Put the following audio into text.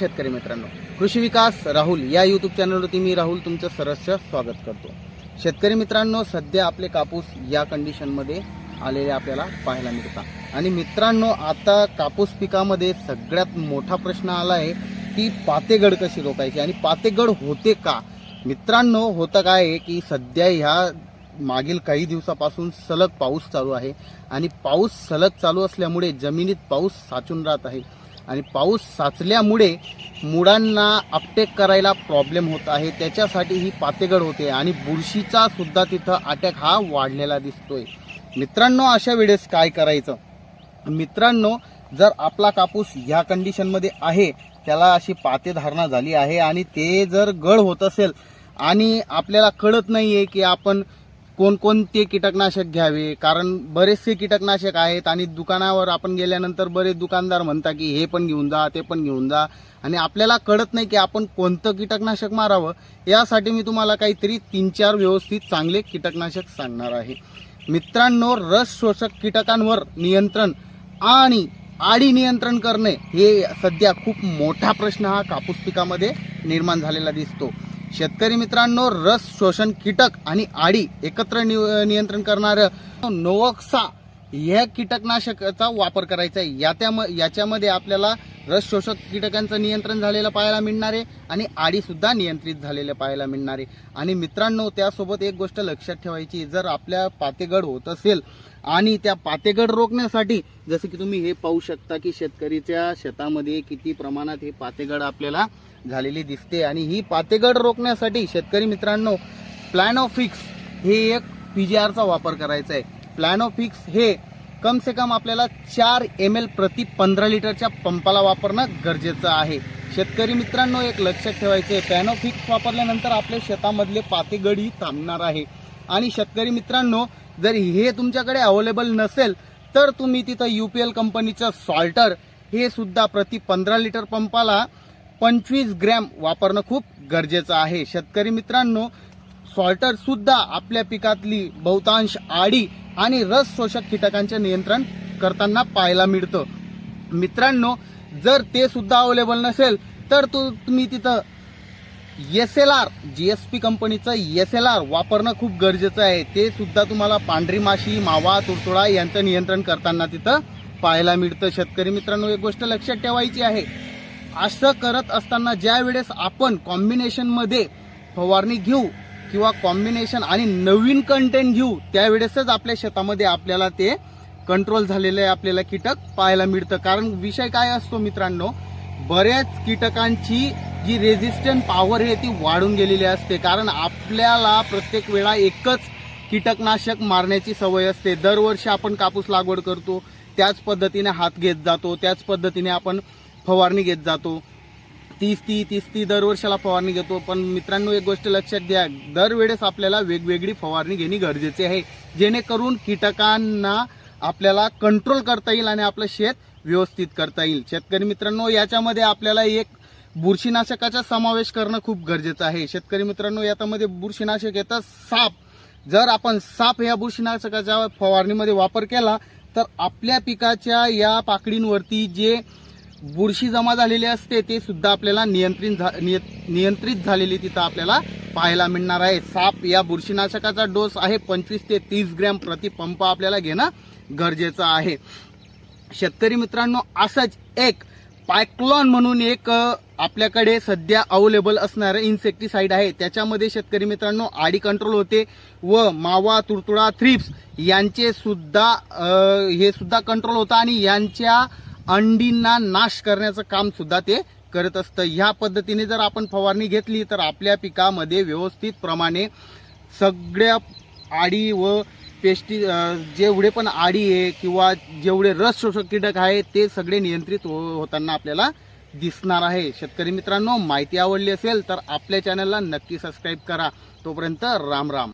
शेतकरी मित्रांनो. कृषी विकास राहुल या युट्यूब चॅनलवरती मी राहुल तुमचं सरसचं स्वागत करतो. शेतकरी मित्रांनो सध्या आपले कापूस या कंडिशनमध्ये आलेले आपल्याला पाहायला मिळतात. आणि मित्रांनो आता कापूस पिकामध्ये सगळ्यात मोठा प्रश्न आला आहे की पातेगड कशी रोखायची आणि पातेगड होते का? मित्रांनो होतं काय आहे की सध्या ह्या मागील काही दिवसापासून सलग पाऊस चालू आहे. आणि पाऊस सलग चालू असल्यामुळे जमिनीत पाऊस साचून राहत आहे. आणि पाऊस साचल्यामुळे मुळांना अपटेक करायला प्रॉब्लेम होत आहे. त्याच्यासाठी ही पातेगड होते आणि बुरशीचा सुद्धा तिथं अटॅक हा वाढलेला दिसतोय. मित्रांनो अशा वेळेस काय करायचं? मित्रांनो जर आपला कापूस ह्या कंडिशनमध्ये आहे त्याला अशी पाते धारणा झाली आहे आणि ते जर गळ होत असेल आणि आपल्याला कळत नाही आहे की आपण कोणकोणते कीटकनाशक घ्यावे? कारण बरेचसे कीटकनाशक आहेत आणि दुकानावर आपण गेल्यानंतर बरेच दुकानदार म्हणता की हे पण घेऊन जा ते पण घेऊन जा. आणि आपल्याला कळत नाही की आपण कोणतं कीटकनाशक मारावं. यासाठी मी तुम्हाला काहीतरी तीन चार व्यवस्थित चांगले कीटकनाशक सांगणार आहे. मित्रांनो रस शोषक कीटकांवर नियंत्रण आणि आडी नियंत्रण करणे हे सध्या खूप मोठा प्रश्न हा कापूस पिकामध्ये निर्माण झालेला दिसतो. शेतकरी मित्रांनो रस शोषण कीटक आणि आडी एकत्र नियंत्रण करणारं नोवक्सा या कीटकनाशकाचा वापर करायचा आहे. या त्या याच्यामध्ये आपल्याला रस शोषक कीटकांचं नियंत्रण झालेलं पाहायला मिळणार आहे आणि आडीसुद्धा नियंत्रित झालेलं पाहायला मिळणार आहे. आणि मित्रांनो त्यासोबत एक गोष्ट लक्षात ठेवायची जर आपल्या पातेगड होत असेल आणि त्या पातेगड रोखण्यासाठी जसं की तुम्ही हे पाहू शकता की शेतकरीच्या शेतामध्ये किती प्रमाणात हे पातेगड आपल्याला झालेली दिसते. आणि ही पातेगड रोखण्यासाठी शेतकरी मित्रांनो प्लॅनोफिक्स हे एक पी जी आरचा वापर करायचा आहे. प्लॅनोफिक्स हे कम से कम आपल्याला चार एम एल प्रति पंधरा लिटरच्या पंपाला वापरणं गरजेचं आहे. शेतकरी मित्रांनो एक लक्षात ठेवायचे आहे प्लॅनोफिक्स वापरल्यानंतर आपल्या शेतामधले पातेगडी थांबणार आहे. आणि शेतकरी मित्रांनो जर हे तुमच्याकडे अवेलेबल नसेल तर तुम्ही तिथं यू पी एल कंपनीचं सॉल्टर हे सुद्धा प्रति पंधरा लिटर पंपाला पंचवीस ग्रॅम वापरणं खूप गरजेचं आहे. शेतकरी मित्रांनो सॉल्टर सुद्धा आपल्या पिकातली बहुतांश आडी आणि रस शोषक कीटकांचे नियंत्रण करताना पाहायला मिळतं. मित्रांनो जर ते सुद्धा अवेलेबल नसेल तर तू तुम्ही तिथं S L R G S P कंपनीचं एस एल आर वापरणं खूप गरजेचं आहे. ते सुद्धा तुम्हाला पांढरी माशी मावा तुडतुडा यांचं नियंत्रण करताना तिथं पाहायला मिळतं. शेतकरी मित्रांनो एक गोष्ट लक्षात ठेवायची आहे. असं करत असताना ज्या वेळेस आपण कॉम्बिनेशनमध्ये फवारणी घेऊ किंवा कॉम्बिनेशन आणि नवीन कंटेंट घेऊ त्यावेळेसच आपल्या शेतामध्ये आपल्याला ते कंट्रोल झालेले आपल्याला कीटक पाहायला मिळतं. कारण विषय काय असतो मित्रांनो बऱ्याच कीटकांची जी रेझिस्टंट पॉवर आहे ती वाढून गेलेली असते. कारण आपल्याला प्रत्येक वेळा एकच कीटकनाशक मारण्याची सवय असते. दरवर्षी आपण कापूस लागवड करतो त्याच पद्धतीने हात घेत जातो त्याच पद्धतीने आपण फवारणी घेत जातो. तीस ती तीस ती दरवर्षाला फवारणी घेतो. पण मित्रांनो एक गोष्ट लक्षात द्या दरवेळेस आपल्याला वेगवेगळी फवारणी घेणे गरजेचे आहे. जेणेकरून कीटकांना आपल्याला कंट्रोल करता येईल आणि आपलं शेत व्यवस्थित करता येईल. शेतकरी मित्रांनो याच्यामध्ये आपल्याला एक बुरशीनाशकाचा समावेश करणं खूप गरजेचं आहे. शेतकरी मित्रांनो याच्यामध्ये बुरशीनाशक येतं साप. जर आपण साप या बुरशीनाशकाच्या फवारणीमध्ये वापर केला तर आपल्या पिकाच्या या पाकडींवरती जे बुरशी जमा झालेली असते ते सुद्धा आपल्याला नियंत्रित झा निय- नियंत्रित झालेली तिथं आपल्याला पाहायला मिळणार आहे. साप या बुरशीनाशकाचा डोस आहे पंचवीस ते तीस ग्रॅम प्रतिपंप आपल्याला घेणं गरजेचं आहे. शेतकरी मित्रांनो असंच एक पायक्लॉन म्हणून एक आपल्याकडे सध्या अवेलेबल असणारं इन्सेक्टिसाइड आहे. त्याच्यामध्ये शेतकरी मित्रांनो आडी कंट्रोल होते व मावा तुडतुडा थ्रिप्स यांचे सुद्धा हे सुद्धा कंट्रोल होतं आणि यांच्या अंडींना नाश करण्याचं काम सुद्धा ते करत असतं. ह्या पद्धतीने जर आपण फवारणी घेतली तर आपल्या पिकामध्ये व्यवस्थित प्रमाणे सगळ्या आडी व पेस्टी जेवढे पण आडी आहे किंवा जेवढे रस शोषक कीटक आहे ते सगळे नियंत्रित हो होताना आपल्याला दिसणार आहे. शेतकरी मित्रांनो माहिती आवडली असेल तर आपल्या चॅनलला नक्की सबस्क्राईब करा. तोपर्यंत राम राम.